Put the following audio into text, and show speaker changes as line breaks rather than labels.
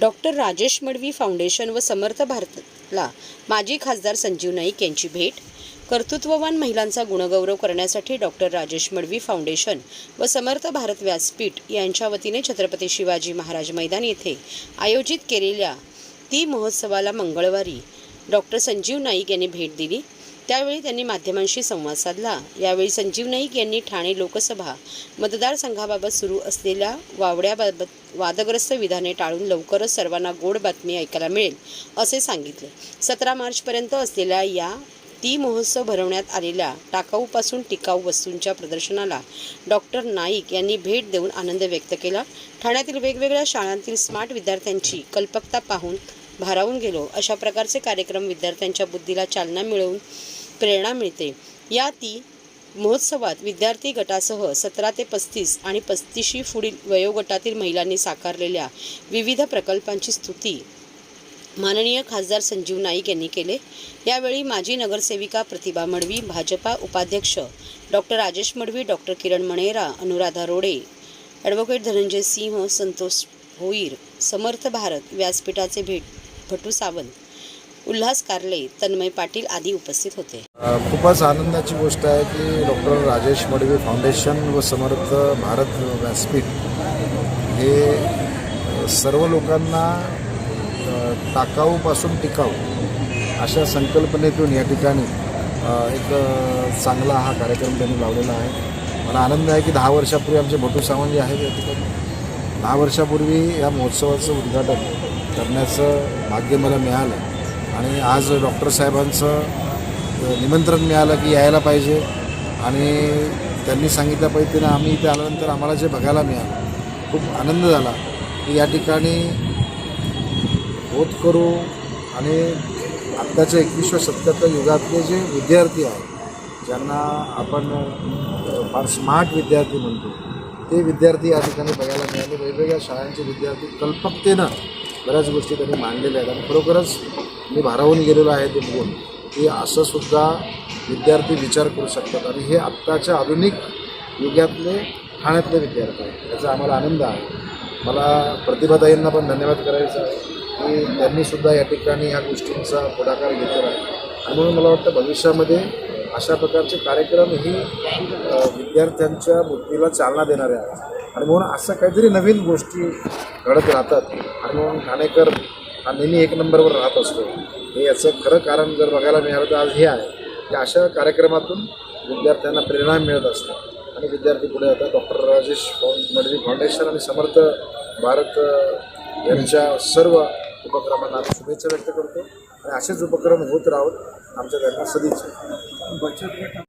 Doctor Rajesh Madavi foundation व समर्थ भारतला माजी खासदार संजीव नाईक यांची भेट. कर्तृत्ववान महिलांचा गुणगौरव करण्यासाठी डॉक्टर राजेश मडवी फाउंडेशन व समर्थ भारत व्यासपीठ यांच्या वतीने छत्रपती शिवाजी महाराज मैदान येथे आयोजित केलेल्या ती महोत्सवाला मंगळवारी डॉक्टर संजीव नाईक यांनी भेट दिली. त्यावेळी त्यांनी माध्यमांशी संवाद साधला. यावेळी संजीव नाईक यांनी ठाणे लोकसभा मतदारसंघाबाबत सुरू असलेल्या वावड्याबाबत वादग्रस्त विधाने टाळून लवकरच सर्वांना गोड बातमी ऐकायला मिळेल असे सांगितले. सतरा मार्चपर्यंत असलेल्या या ती महोत्सव भरवण्यात आलेल्या टाकाऊपासून टिकाऊ वस्तूंच्या प्रदर्शनाला डॉक्टर नाईक यांनी भेट देऊन आनंद व्यक्त केला. ठाण्यातील वेगवेगळ्या शाळांतील स्मार्ट विद्यार्थ्यांची कल्पकता पाहून भारावून गेलो. अशा प्रकारचे कार्यक्रम विद्यार्थ्यांच्या बुद्धीला चालना मिळवून प्रेरणा मिळते. या ती महोत्सवात विद्यार्थी गटासह सतरा ते पस्तीस आणि पस्तीशी पुढील वयोगटातील महिलांनी साकारलेल्या विविध प्रकल्पांची स्तुती माननीय खासदार संजीव नाईक यांनी केले. यावेळी माजी नगरसेविका प्रतिभा मडवी भाजपा उपाध्यक्ष doctor Rajesh Madvi doctor Kiran Manera Anuradha Rode advocate Dhananjay Singh Santosh Bhoir Samarth Bharat व्यासपीठाचे भेट भटू सावंत उल्हास कार्ले तन्मय पाटील आदी उपस्थित होते.
खूपच आनंदाची गोष्ट आहे की डॉक्टर राजेश मडवे फाउंडेशन व समर्थ भारत व्यासपीठ हे सर्व लोकांना टाकाऊपासून टिकाऊ अशा संकल्पनेतून या ठिकाणी एक चांगला हा कार्यक्रम त्यांनी लावलेला आहे. मला आनंद आहे की दहा वर्षापूर्वी आमचे भटू सावंत जे आहेत या ठिकाणी दहा वर्षापूर्वी या महोत्सवाचं उद्घाटन करण्याचं भाग्य मला मिळालं. आणि आज डॉक्टर साहेबांचं निमंत्रण मिळालं की यायला पाहिजे. आणि त्यांनी सांगितल्या पद्धतीनं आम्ही इथे आल्यानंतर आम्हाला जे बघायला मिळालं खूप आनंद झाला. की या ठिकाणी होत करू आणि आत्ताच्या एकवीसव्या शतकातल्या युगातले जे विद्यार्थी आहेत ज्यांना आपण फार स्मार्ट विद्यार्थी म्हणतो ते विद्यार्थी या ठिकाणी बघायला मिळाले. वेगवेगळ्या शाळांचे विद्यार्थी कल्पकतेनं बऱ्याच गोष्टी त्यांनी मांडलेल्या आहेत. आणि खरोखरच मी भारावून गेलेलो आहे ते बघून. की असं सुद्धा विद्यार्थी विचार करू शकतात. आणि हे आत्ताच्या आधुनिक युगातले ठाण्यातले विद्यार्थी आहेत. याचा आम्हाला आनंद आहे. मला प्रतिभाताईंना पण धन्यवाद करायचा आहे. की त्यांनीसुद्धा या ठिकाणी ह्या गोष्टींचा पुढाकार घेतलेला आहे. आणि म्हणून मला वाटतं भविष्यामध्ये अशा प्रकारचे कार्यक्रम ही विद्यार्थ्यांच्या बुद्धीला चालना देणारे आहेत. आणि म्हणून असं काहीतरी नवीन गोष्टी घडत राहतात. आणि म्हणून ठाणेकर हा नेहमी एक नंबरवर राहत असतो. हे याचं खरं कारण जर बघायला मिळालं तर आज हे आहे की अशा कार्यक्रमातून विद्यार्थ्यांना प्रेरणा मिळत असते. आणि विद्यार्थी पुढे जातात. डॉक्टर राजेश फाउं- मडवी फाउंडेशन आणि समर्थ भारत यांच्या सर्व उपक्रमांना आम्ही शुभेच्छा व्यक्त करतो. आणि असेच उपक्रम होत राहून आमच्या त्यांना सदिच्छा.